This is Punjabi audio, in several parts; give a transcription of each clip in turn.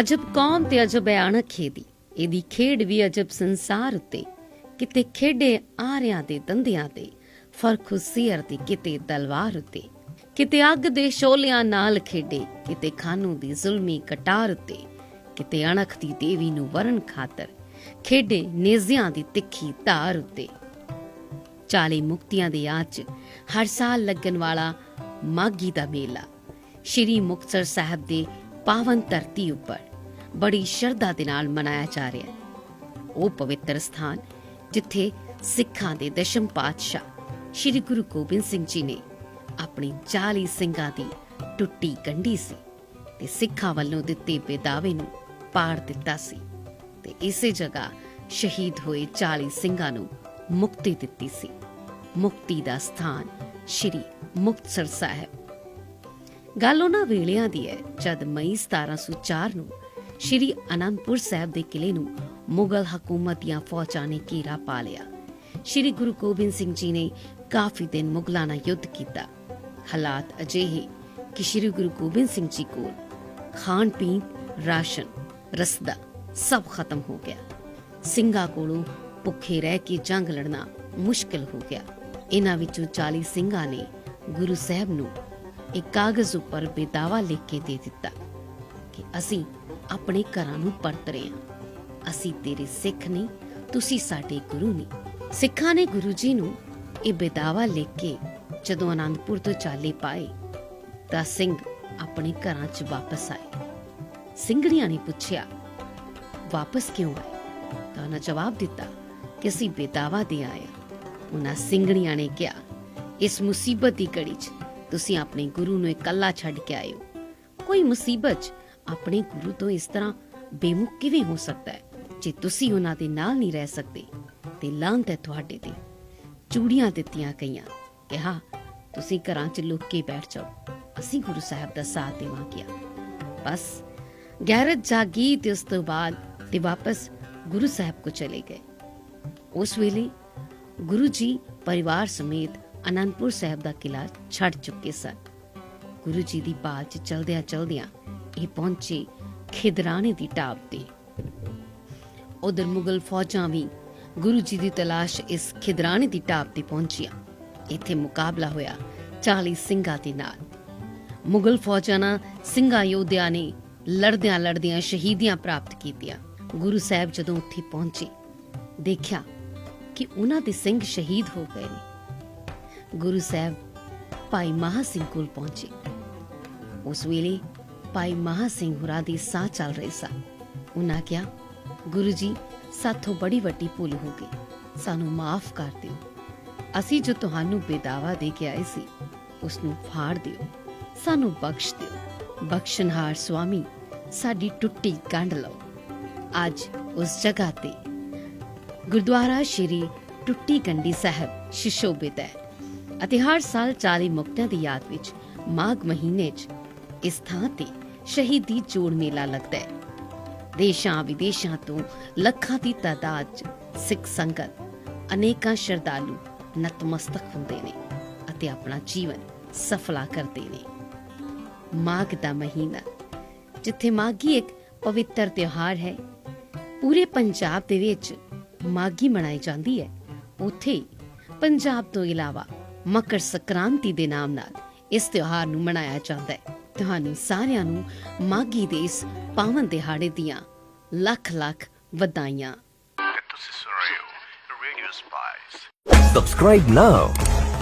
ਅਜਬ ਕੌਮ ਤੇ ਅਜਬ ਹੈ ਅਣਖ ਖੇਦੀ ਇਹਦੀ ਖੇਡ ਵੀ ਅਜਬ ਸੰਸਾਰ ਉੱਤੇ, ਕਿਤੇ ਖੇਡੇ ਆਰਿਆਂ ਦੇ ਦੰਦਿਆਂ ਤੇ ਫ਼ਰਕ ਦੀ ਕਿਤੇ ਤਲਵਾਰ ਉੱਤੇ, ਕਿਤੇ ਅੱਗ ਦੇ ਸ਼ੋਲਿਆਂ ਨਾਲ ਖੇਡੇ, ਕਿਤੇ ਖਾਨੂ ਦੀ ਜ਼ੁਲਮੀ ਕਟਾਰ ਉੱਤੇ, ਕਿਤੇ ਅਣਖ ਦੀ ਦੇਵੀ ਨੂੰ ਵਰਨ ਖਾਤਰ ਖੇਡੇ ਨੇਜ਼ਿਆਂ ਦੀ ਤਿੱਖੀ ਧਾਰ ਉੱਤੇ। 40 ਮੁਕਤੀਆਂ ਦੇ ਯਾਦ 'ਚ ਹਰ ਸਾਲ ਲੱਗਣ ਵਾਲਾ ਮਾਗੀ ਦਾ ਮੇਲਾ, ਸ਼੍ਰੀ ਮੁਕਤਸਰ ਸਾਹਿਬ ਦੇ ਪਾਵਨ ਧਰਤੀ ਉੱਪਰ। ਬੜੀ ਸ਼ਰਧਾ ਦੇ ਨਾਲ ਮਨਾਇਆ ਜਾ ਰਿਹਾ ਹੈ। ਉਹ ਪਵਿੱਤਰ ਸਥਾਨ, ਜਿੱਥੇ ਸਿੱਖਾਂ ਦੇ ਦਸ਼ਮ ਪਾਤਸ਼ਾਹ ਸ਼੍ਰੀ ਗੁਰੂ ਗੋਬਿੰਦ ਸਿੰਘ ਜੀ ਨੇ ਆਪਣੀ 40 ਸਿੰਘਾਂ ਦੀ ਟੁੱਟੀ ਗੰਢੀ ਸੀ ਤੇ ਸਿੱਖਾਂ ਵੱਲੋਂ ਦਿੱਤੇ ਬੇਦਾਵੇ ਨੂੰ ਪਾੜ ਦਿੱਤਾ ਸੀ ਤੇ ਇਸੇ ਜਗ੍ਹਾ ਸ਼ਹੀਦ ਹੋਏ 40 ਸਿੰਘਾਂ ਨੂੰ ਮੁਕਤੀ ਦਿੱਤੀ ਸੀ। ਮੁਕਤੀ ਦਾ ਸਥਾਨ ਸ਼੍ਰੀ ਮੁਕਤਸਰ ਸਾਹਿਬ। ਗੱਲ ਉਹਨਾਂ ਵੇਲਿਆਂ ਦੀ ਹੈ ਜਦ ਮਈ 1704 ਨੂੰ ਸ਼੍ਰੀ ਅਨੰਦਪੁਰ ਸਾਹਿਬ ਦੇ ਕਿਲੇ ਨੂੰ ਮੁਗਲ ਹਕੂਮਤ ਦੀਆਂ ਫੌਜਾਂ ਨੇ ਘੇਰਾ ਪਾ ਲਿਆ। ਸ਼੍ਰੀ ਗੁਰੂ ਗੋਬਿੰਦ ਸਿੰਘ ਜੀ ਨੇ ਕਾਫੀ ਦਿਨ ਮੁਗਲਾਂ ਨਾਲ ਯੁੱਧ ਕੀਤਾ। ਹਾਲਾਤ ਅਜਿਹੇ ਕਿ ਸ਼੍ਰੀ ਗੁਰੂ ਗੋਬਿੰਦ ਸਿੰਘ ਜੀ ਕੋਲ ਖਾਣ ਪੀਣ ਰਾਸ਼ਨ, ਰਸਦਾ ਸਭ ਖਤਮ ਹੋ ਗਿਆ। ਸਿੰਘਾਂ ਕੋਲੋਂ ਭੁੱਖੇ ਰਹਿ ਕੇ ਜੰਗ ਲੜਨਾ ਮੁਸ਼ਕਲ ਹੋ ਗਿਆ। ਇਹਨਾਂ ਵਿੱਚੋਂ 40 ਸਿੰਘਾਂ ਨੇ ਗੁਰੂ ਸਾਹਿਬ ਨੂੰ ਇੱਕ ਕਾਗਜ਼ ਉੱਪਰ ਬੇਦਾਵਾ ਲਿਖ ਕੇ ਦੇ ਦਿੱਤਾ ਕਿ ਅਸੀਂ ਆਪਣੇ ਘਰਾਂ ਨੂੰ ਪਰਤ ਰਹੇ ਹਾਂ। ਅਸੀਂ ਤੇਰੇ ਸਿੱਖ ਨਹੀਂ, ਤੁਸੀਂ ਸਾਡੇ ਗੁਰੂ ਨਹੀਂ। ਸਿੱਖਾਂ ਨੇ ਗੁਰੂ ਜੀ ਨੂੰ ਇਹ ਬੇਦਾਵਾ ਲਿਖ ਕੇ ਜਦੋਂ ਆਨੰਦਪੁਰ ਤੋਂ ਚਾਲੇ ਪਾਏ, ਤਾਂ ਸਿੰਘ ਆਪਣੇ ਘਰਾਂ 'ਚ ਵਾਪਸ ਆਏ। ਸਿੰਘਣੀਆਂ ਨੇ ਪੁੱਛਿਆ, ਵਾਪਸ ਕਿਉਂ ਆਏ? ਤਾਂ ਉਹਨਾਂ ਜਵਾਬ ਦਿੱਤਾ ਕਿ ਅਸੀਂ ਬੇਦਾਵਾ ਦੇ ਆਏ ਹਾਂ। ਉਹਨਾਂ ਸਿੰਘਣੀਆਂ ਨੇ ਕਿਹਾ, ਇਸ ਮੁਸੀਬਤ ਦੀ ਘੜੀ 'ਚ ਤੁਸੀਂ ਆਪਣੇ ਗੁਰੂ ਨੂੰ ਇਕੱਲਾ ਛੱਡ ਕੇ ਆਏ ਹੋ। ਕੋਈ ਮੁਸੀਬਤ 'ਚ ਆਪਣੇ ਗੁਰੂ ਤੋਂ ਇਸ ਤਰ੍ਹਾਂ ਬੇਮੁਖ ਕਿਵੇਂ ਹੋ ਸਕਦਾ ਹੈ? ਜੇ ਤੁਸੀਂ ਉਹਨਾਂ ਦੇ ਨਾਲ ਨਹੀਂ ਰਹਿ ਸਕਦੇ, ਤੇ ਲਾਂਤ ਹੈ ਤੁਹਾਡੇ ਤੇ। ਚੂੜੀਆਂ ਦਿੱਤੀਆਂ ਗਈਆਂ। ਕਿਹਾ, ਤੁਸੀਂ ਘਰਾਂ 'ਚ ਲੁੱਕ ਕੇ ਬੈਠ ਜਾਓ। ਅਸੀਂ ਗੁਰੂ ਸਾਹਿਬ ਦਾ ਸਾਥ ਦੇਵਾਂਗੇ। ਬਸ, ਗੈਰਤ ਜਾਗੀ ਤੇ ਉਸ ਤੋਂ ਬਾਅਦ ਤੇ ਵਾਪਸ ਗੁਰੂ ਸਾਹਿਬ ਕੋ ਚਲੇ ਗਏ। ਉਸ ਵੇਲੇ ਗੁਰੂ ਜੀ ਪਰਿਵਾਰ ਸਮੇਤ ਅਨੰਦਪੁਰ ਸਾਹਿਬ ਦਾ ਕਿਲਾ ਛੱਡ ਚੁੱਕੇ ਸਨ। ਗੁਰੂ ਜੀ ਦੀ ਬਾਲ ਚ ਚਲਦਿਆਂ ਚਲਦਿਆਂ ਇਹ ਪਹੁੰਚੇ ਖਿਦਰਾਣੇ ਦੀ ਟਾਪ ਤੇ। ਉਧਰ ਮੁਗਲ ਫੌਜਾਂ ਵੀ ਗੁਰੂ ਜੀ ਦੀ ਤਲਾਸ਼ ਇਸ ਖਿਦਰਾਣੇ ਦੀ ਟਾਪ ਤੇ ਪਹੁੰਚੀਆਂ। ਇੱਥੇ ਮੁਕਾਬਲਾ ਹੋਇਆ 40 ਸਿੰਘਾਂ ਦੇ ਨਾਲ। ਮੁਗਲ ਫੌਜਾਂ ਨਾਲ ਸਿੰਘਾਂ ਯੋਧਿਆਂ ਨੇ ਲੜਦਿਆਂ ਲੜਦਿਆਂ ਸ਼ਹੀਦੀਆਂ ਪ੍ਰਾਪਤ ਕੀਤੀਆਂ। ਗੁਰੂ ਸਾਹਿਬ ਜਦੋਂ ਉੱਥੇ ਪਹੁੰਚੇ, ਦੇਖਿਆ ਕਿ ਉਹਨਾਂ ਦੇ ਸਿੰਘ ਸ਼ਹੀਦ ਹੋ ਗਏ ਨੇ। ਗੁਰੂ ਸਾਹਿਬ ਭਾਈ ਮਹਾ ਸਿੰਘ ਕੋਲ ਪਹੁੰਚੇ। ਉਸ ਵੇਲੇ ਭਾਈ ਮਹਾ ਸਿੰਘ ਹੁਰਾਂ ਦੀ ਸਾਹ ਚੱਲ ਰਹੀ ਸਨ ਉਹਨਾਂ ਕਿਹਾ, ਗੁਰੂ ਜੀ, ਸਾਥੋਂ ਬੜੀ ਵੱਡੀ ਭੁੱਲ ਹੋ ਗਈ। ਸਾਨੂੰ ਮਾਫ ਕਰ ਦਿਓ। ਅਸੀਂ ਜੋ ਤੁਹਾਨੂੰ ਬੇਦਾਵਾ ਦੇ ਕੇ ਆਏ ਸੀ ਉਸ ਨੂੰ ਫਾੜ ਦਿਓ। ਸਾਨੂੰ ਬਖਸ਼ ਦਿਓ। ਬਖਸ਼ਨਹਾਰ ਸੁਆਮੀ, ਸਾਡੀ ਟੁੱਟੀ ਗੰਢ ਲਓ। ਅੱਜ ਉਸ ਜਗ੍ਹਾ ਤੇ ਗੁਰਦੁਆਰਾ ਸ਼੍ਰੀ ਟੁੱਟੀ ਗੰਢੀ ਸਾਹਿਬ ਸ਼ਿਸ਼ੋਭਿਤ ਹੈ ਅਤੇ ਹਰ ਸਾਲ 40 ਮੁਕਤਿਆਂ ਦੀ ਯਾਦ ਵਿੱਚ ਮਾਘ ਮਹੀਨੇ 'ਚ ਇਸ ਥਾਂ ਤੇ ਸ਼ਹੀਦੀ ਜੋੜ ਮੇਲਾ ਲੱਗਦਾ ਹੈ। ਦੇਸ਼ਾਂ ਵਿਦੇਸ਼ਾਂ ਤੋਂ ਲੱਖਾਂ ਦੀ ਤਾਦਾਦ 'ਚ ਸਿੱਖ ਸੰਗਤ ਅਨੇਕਾਂ ਸ਼ਰਧਾਲੂ ਨਤਮਸਤਕ ਹੁੰਦੇ ਨੇ ਅਤੇ ਆਪਣਾ ਜੀਵਨ ਸਫਲਾ ਕਰਦੇ ਨੇ। ਮਾਘ ਦਾ ਮਹੀਨਾ, ਜਿੱਥੇ ਮਾਘੀ ਇੱਕ ਪਵਿੱਤਰ ਤਿਉਹਾਰ ਹੈ, ਪੂਰੇ ਪੰਜਾਬ ਦੇ ਵਿੱਚ ਮਾਘੀ ਮਨਾਈ ਜਾਂਦੀ ਹੈ। ਉੱਥੇ ਪੰਜਾਬ ਤੋਂ ਇਲਾਵਾ ਮਕਰ ਸੰਕ੍ਰਾਂਤੀ ਦੇ ਨਾਮ ਨਾਲ ਇਸ ਤਿਉਹਾਰ ਨੂੰ ਮਨਾਇਆ ਜਾਂਦਾ ਹੈ। ਤੁਹਾਨੂੰ ਸਾਰਿਆਂ ਨੂੰ ਮਾਘੀ ਦੇ ਇਸ ਪਾਵਨ ਦਿਹਾੜੇ ਦੀਆਂ ਲੱਖ ਲੱਖ ਵਧਾਈਆਂ ਕਿ ਤੁਸੀਂ ਸੁਣ ਰਹੇ ਹੋ radio Spice Subscribe now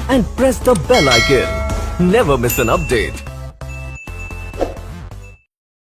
and press the bell icon. Never miss an update.